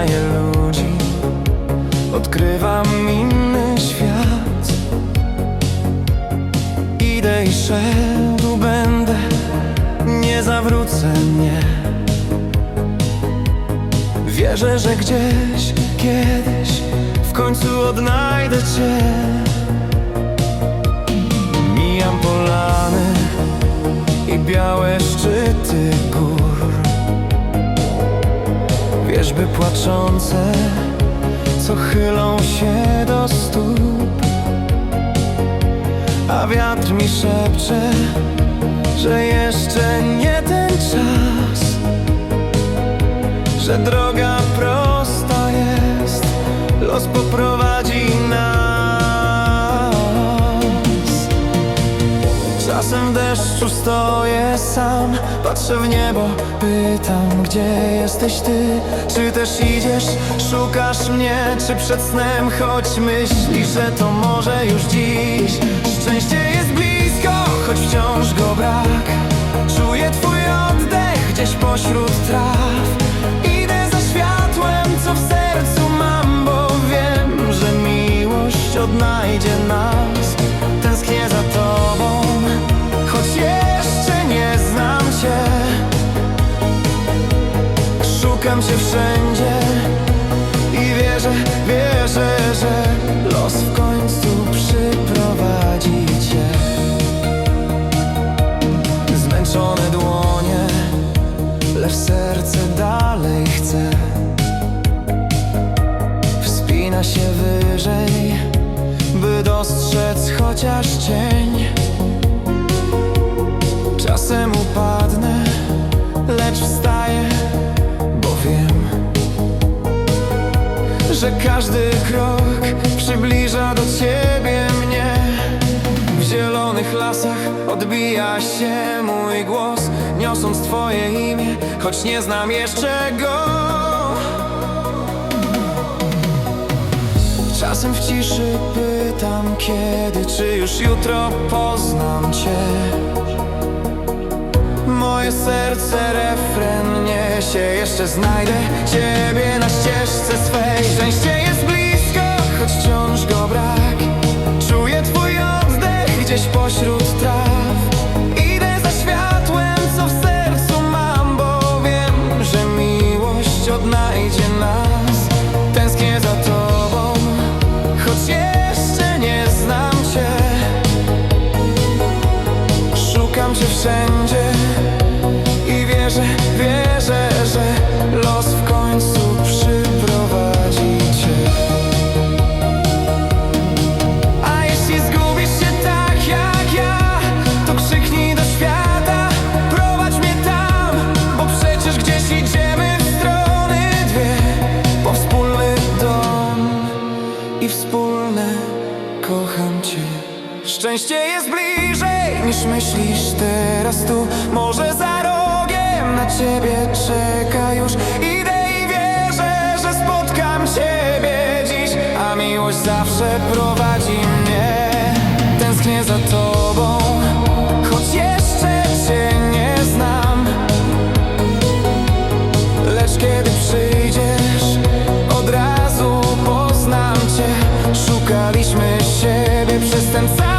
poznaję ludzi. Odkrywam inny świat. Idę i szedł będę Nie zawrócę mnie Wierzę, że gdzieś, kiedyś W końcu odnajdę Cię Wierzby płaczące, co chylą się do stóp. A wiatr mi szepcze, że jeszcze nie ten czas Że droga prosta jest, los poprowadzi nas Deszczu stoję sam. Patrzę w niebo, pytam gdzie jesteś ty? Czy też idziesz, szukasz mnie? Czy przed snem choć myślisz, że to może już dziś? Szczęście jest Szukam cię wszędzie I wierzę, wierzę, że Los w końcu przyprowadzi cię. Zmęczone dłonie Lecz serce dalej chce. Wspina się wyżej By dostrzec chociaż cień. Czasem upadnę, lecz wstaję, że każdy krok przybliża do ciebie mnie. W zielonych lasach odbija się mój głos, niosąc twoje imię, choć nie znam jeszcze go. Czasem w ciszy pytam kiedy, czy już jutro poznam cię. Moje serce refren niesie Jeszcze znajdę Ciebie na ścieżce swej. Szczęście jest blisko, choć wciąż go brak. Czuję Twój oddech gdzieś pośród traw. Idę za światłem, co w sercu mam Bo wiem, że miłość odnajdzie nas. Tęsknię za Tobą Choć jeszcze nie znam Cię. Szukam cię wszędzie i wierzę, wierzę, kocham cię. Szczęście jest bliżej niż myślisz teraz tu. Może za rogiem na ciebie czeka już. Idę i wierzę, że spotkam ciebie dziś. A miłość zawsze prowadzi mnie. Tęsknię za tobą, choć jeszcze cię nie znam. Lecz kiedy przyjdziesz, od razu poznam cię. Szukaliśmy się siebie